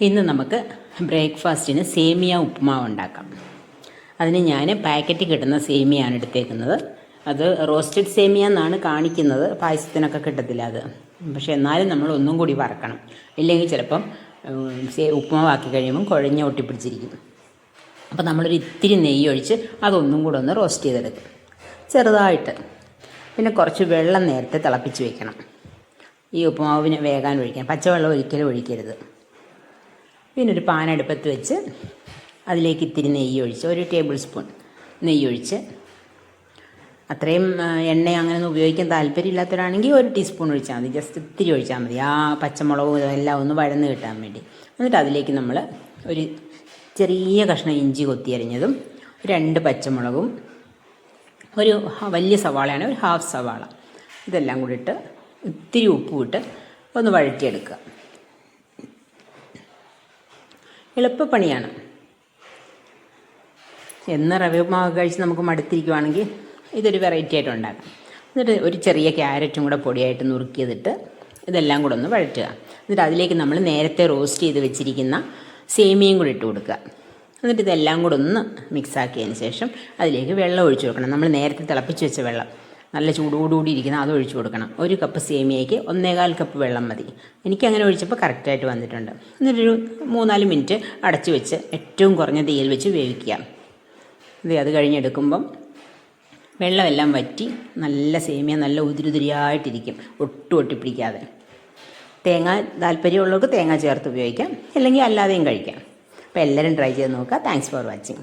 ഇന്ന് നമുക്ക് ബ്രേക്ക്ഫാസ്റ്റിന് സേമിയ ഉപ്പുമാവ് ഉണ്ടാക്കാം. അതിന് ഞാൻ പാക്കറ്റിൽ കിട്ടുന്ന സേമിയാണ് എടുത്തേക്കുന്നത്. അത് റോസ്റ്റഡ് സേമിയ എന്നാണ് കാണിക്കുന്നത്. പായസത്തിനൊക്കെ കിട്ടത്തില്ല അത്. പക്ഷേ എന്നാലും നമ്മൾ ഒന്നും കൂടി വറക്കണം. ഇല്ലെങ്കിൽ ചിലപ്പം ഉപ്പുമാവാക്കി കഴിയുമ്പം കുഴഞ്ഞ ഒട്ടിപ്പിടിച്ചിരിക്കും. അപ്പോൾ നമ്മളൊരു ഇത്തിരി നെയ്യ് ഒഴിച്ച് അതൊന്നും കൂടെ ഒന്ന് റോസ്റ്റ് ചെയ്തെടുക്കും. ചെറുതായിട്ട്. പിന്നെ കുറച്ച് വെള്ളം നേരത്തെ തിളപ്പിച്ച് വെക്കണം. ഈ ഉപ്പുമാവിന് വേകാൻ ഒഴിക്കാൻ പച്ചവെള്ളം ഒരിക്കലും ഒഴിക്കരുത്. പിന്നെ ഒരു പാൻ അടുപ്പത്ത് വെച്ച് അതിലേക്ക് ഇത്തിരി നെയ്യ് ഒഴിച്ച് ഒരു ടേബിൾ സ്പൂൺ നെയ്യ് ഒഴിച്ച് അത്രയും എണ്ണ അങ്ങനെ ഉപയോഗിക്കാൻ താല്പര്യമില്ലാത്തവരാണെങ്കിൽ ഒരു ടീസ്പൂൺ ഒഴിച്ചാൽ മതി. ജസ്റ്റ് ഇത്തിരി ഒഴിച്ചാൽ മതി. ആ പച്ചമുളകും ഇതെല്ലാം ഒന്ന് വഴന്ന് കിട്ടാൻ വേണ്ടി. എന്നിട്ട് അതിലേക്ക് നമ്മൾ ഒരു ചെറിയ കഷ്ണം ഇഞ്ചി കൊത്തിയരിഞ്ഞതും രണ്ട് പച്ചമുളകും ഒരു വലിയ സവാളയാണ് ഒരു ഹാഫ് സവാള. ഇതെല്ലാം കൂടി ഇട്ട് ഇത്തിരി ഉപ്പ് ഇട്ട് ഒന്ന് വഴറ്റിയെടുക്കുക. എളുപ്പപ്പണിയാണ്. എന്ന് റവ മാവ് കഴിച്ച് നമുക്ക് മടുത്തിരിക്കുവാണെങ്കിൽ ഇതൊരു വെറൈറ്റി ആയിട്ട് ഉണ്ടാക്കാം. എന്നിട്ട് ഒരു ചെറിയ ക്യാരറ്റും കൂടെ പൊടിയായിട്ട് നുറുക്കിയതിട്ട് ഇതെല്ലാം കൂടെ ഒന്ന് വഴറ്റുക. എന്നിട്ട് അതിലേക്ക് നമ്മൾ നേരത്തെ റോസ്റ്റ് ചെയ്ത് വെച്ചിരിക്കുന്ന സേമിയയും കൂടി ഇട്ട് കൊടുക്കുക. എന്നിട്ട് ഇതെല്ലാം കൂടെ ഒന്ന് മിക്സാക്കിയതിന് ശേഷം അതിലേക്ക് വെള്ളം ഒഴിച്ചു കൊടുക്കണം. നമ്മൾ നേരത്തെ തിളപ്പിച്ച് വെച്ച വെള്ളം. നല്ല ചൂടോടുകൂടി ഇരിക്കുന്ന അത് ഒഴിച്ചു കൊടുക്കണം. ഒരു കപ്പ് സേമിയയ്ക്ക് ഒന്നേകാൽ കപ്പ് വെള്ളം മതി. എനിക്കങ്ങനെ ഒഴിച്ചപ്പോൾ കറക്റ്റായിട്ട് വന്നിട്ടുണ്ട്. എന്നിട്ടൊരു മൂന്നാൽ മിനിറ്റ് അടച്ചു വെച്ച് ഏറ്റവും കുറഞ്ഞ തീയിൽ വെച്ച് വേവിക്കുക. ഇത് അത് കഴിഞ്ഞെടുക്കുമ്പം വെള്ളമെല്ലാം വറ്റി നല്ല സേമിയ നല്ല ഉതിരുതിരിയായിട്ടിരിക്കും. ഒട്ടും ഒട്ടിപ്പിടിക്കാതെ. തേങ്ങ താല്പര്യമുള്ളവർക്ക് തേങ്ങ ചേർത്ത് ഉപയോഗിക്കാം. അല്ലെങ്കിൽ അല്ലാതെയും കഴിക്കാം. അപ്പോൾ എല്ലാവരും ട്രൈ ചെയ്ത് നോക്കുക. Thanks for watching